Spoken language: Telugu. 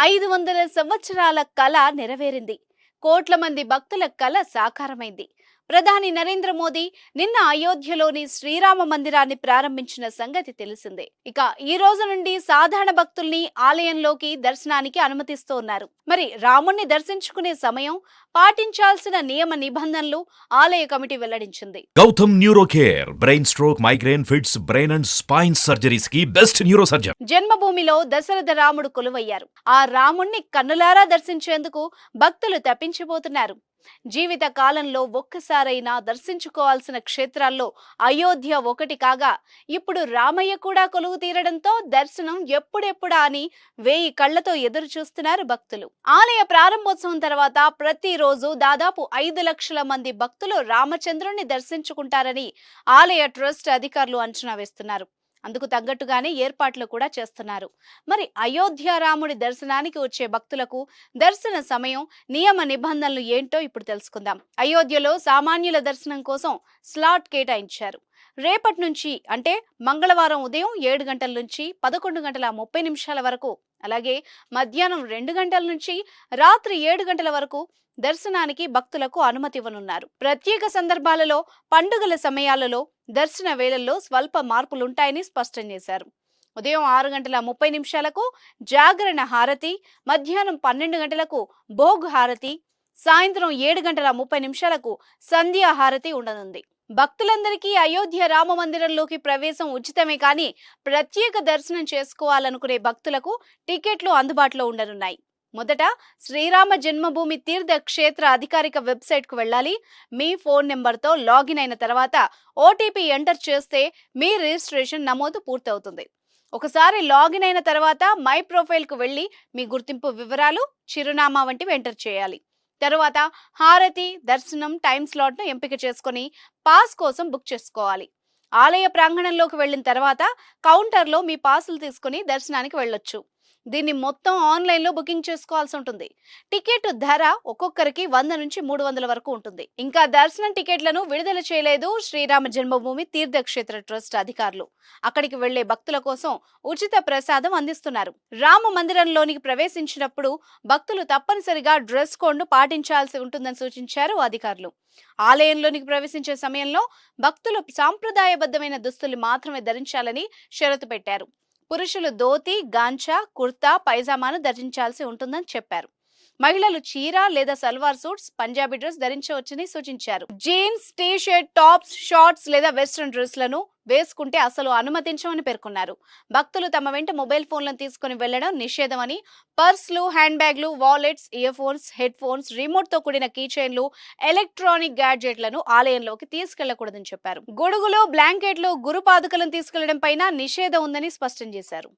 ఐదు వందల సంవత్సరాల కళ నెరవేరింది. కోట్ల మంది భక్తుల కళ సాకారమైంది. ప్రధాని నరేంద్ర మోదీ నిన్న అయోధ్యలోని శ్రీరామ మందిరాన్ని ప్రారంభించిన సంగతి తెలిసిందే. ఇక ఈ రోజు నుండి సాధారణ భక్తుల్ని ఆలయంలోకి దర్శనానికి అనుమతిస్తూ ఉన్నారు మరి రాముణ్ణి దర్శించుకునే సమయం పాటించాల్సిన నియమ నిబంధనలు ఆలయ కమిటీ వెల్లడించింది. Gautam neuro care brain stroke migraine fits brain and spine సర్జరీస్కి best neuro surgeon జన్మభూమిలో దశరథ రాముడు కొలువయ్యారు. ఆ రాముణ్ణి కన్నులారా దర్శించేందుకు భక్తులు తప్పించిపోతున్నారు. జీవిత కాలంలో ఒక్కసారైనా దర్శించుకోవాల్సిన క్షేత్రాల్లో అయోధ్య ఒకటి కాగా ఇప్పుడు రామయ్య కూడా కొలువు తీరడంతో దర్శనం ఎప్పుడెప్పుడా అని వేయి కళ్ళతో ఎదురు చూస్తున్నారు భక్తులు. ఆలయ ప్రారంభోత్సవం తర్వాత ప్రతిరోజు దాదాపు ఐదు లక్షల మంది భక్తులు రామచంద్రుణ్ణి దర్శించుకుంటారని ఆలయ ట్రస్ట్ అధికారులు అంచనా వేస్తున్నారు. అందుకు తగ్గట్టుగానే ఏర్పాట్లు కూడా చేస్తున్నారు. మరి అయోధ్య రాముడి దర్శనానికి వచ్చే భక్తులకు దర్శన సమయం నియమ నిబంధనలు ఏంటో ఇప్పుడు తెలుసుకుందాం. అయోధ్యలో సామాన్యుల దర్శనం కోసం స్లాట్ కేటాయించారు. రేపటి నుంచి అంటే మంగళవారం ఉదయం ఏడు గంటల నుంచి పదకొండు గంటల ముప్పై నిమిషాల వరకు అలాగే మధ్యాహ్నం రెండు గంటల నుంచి రాత్రి ఏడు గంటల వరకు దర్శనానికి భక్తులకు అనుమతి ఇవ్వనున్నారు. ప్రత్యేక సందర్భాలలో పండుగల సమయాలలో దర్శన వేళల్లో స్వల్ప మార్పులుంటాయని స్పష్టం చేశారు. ఉదయం ఆరు గంటల ముప్పై నిమిషాలకు జాగరణ హారతి మధ్యాహ్నం పన్నెండు గంటలకు భోగ్ హారతి సాయంత్రం ఏడు గంటల ముప్పై నిమిషాలకు సంధ్యా హారతి ఉండనుంది. భక్తులందరికీ అయోధ్య రామ మందిరంలోకి ప్రవేశం ఉచితమే కానీ ప్రత్యేక దర్శనం చేసుకోవాలనుకునే భక్తులకు టికెట్లు అందుబాటులో ఉండనున్నాయి. మొదట శ్రీరామ జన్మభూమి తీర్థ క్షేత్ర అధికారిక వెబ్సైట్కు వెళ్ళాలి. మీ ఫోన్ నెంబర్తో లాగిన్ అయిన తర్వాత ఓటీపీ ఎంటర్ చేస్తే మీ రిజిస్ట్రేషన్ నమోదు పూర్తవుతుంది. ఒకసారి లాగిన్ అయిన తర్వాత మై ప్రొఫైల్కు వెళ్ళి మీ గుర్తింపు వివరాలు చిరునామా వంటివి ఎంటర్ చేయాలి. తరువాత హారతి దర్శనం టైం స్లాట్ను ఎంపిక చేసుకొని పాస్ కోసం బుక్ చేసుకోవాలి. ఆలయ ప్రాంగణంలోకి వెళ్ళిన తర్వాత కౌంటర్లో మీ పాసులు తీసుకుని దర్శనానికి వెళ్ళొచ్చు. దీన్ని మొత్తం ఆన్లైన్లో బుకింగ్ చేసుకోవాల్సి ఉంటుంది. టికెట్ ధర ఒక్కొక్కరికి వంద నుంచి మూడు వందల వరకు ఉంటుంది. ఇంకా దర్శనం టికెట్లను విడుదల చేయలేదు శ్రీరామ జన్మభూమి తీర్థక్షేత్ర ట్రస్ట్ అధికారులు. అక్కడికి వెళ్ళే భక్తుల కోసం ఉచిత ప్రసాదం అందిస్తున్నారు. రామ మందిరంలోనికి ప్రవేశించినప్పుడు భక్తులు తప్పనిసరిగా డ్రెస్ కోడ్ను పాటించాల్సి ఉంటుందని సూచించారు అధికారులు. ఆలయంలోనికి ప్రవేశించే సమయంలో భక్తులు సాంప్రదాయబద్ధమైన దుస్తులు మాత్రమే ధరించాలని షరతు పెట్టారు. పురుషులు ధోతి గాంచా కుర్తా పైజామాను ధరించాల్సి ఉంటుందని చెప్పారు. మహిళలు చీర లేదా సల్వార్ సూట్స్ పంజాబీ డ్రెస్ ధరించవచ్చని సూచించారు. Jeans T shirt tops shorts లేదా వెస్ట్రన్ డ్రెస్లను వేసుకుంటే అసలు అనుమతించమని పేర్కొన్నారు. భక్తులు తమ వెంట మొబైల్ ఫోన్లను తీసుకుని వెళ్ళడం నిషేధమని పర్స్లు హ్యాండ్ బ్యాగ్లు wallets earphones headphones రిమోట్తో కూడిన కీచైన్లు ఎలక్ట్రానిక్ గ్యాడ్జెట్లను ఆలయంలోకి తీసుకెళ్ళకూడదని చెప్పారు. గొడుగులు బ్లాంకెట్లు గురు పాదుకలను తీసుకెళ్ళడం పైన నిషేధం ఉందని స్పష్టం చేశారు.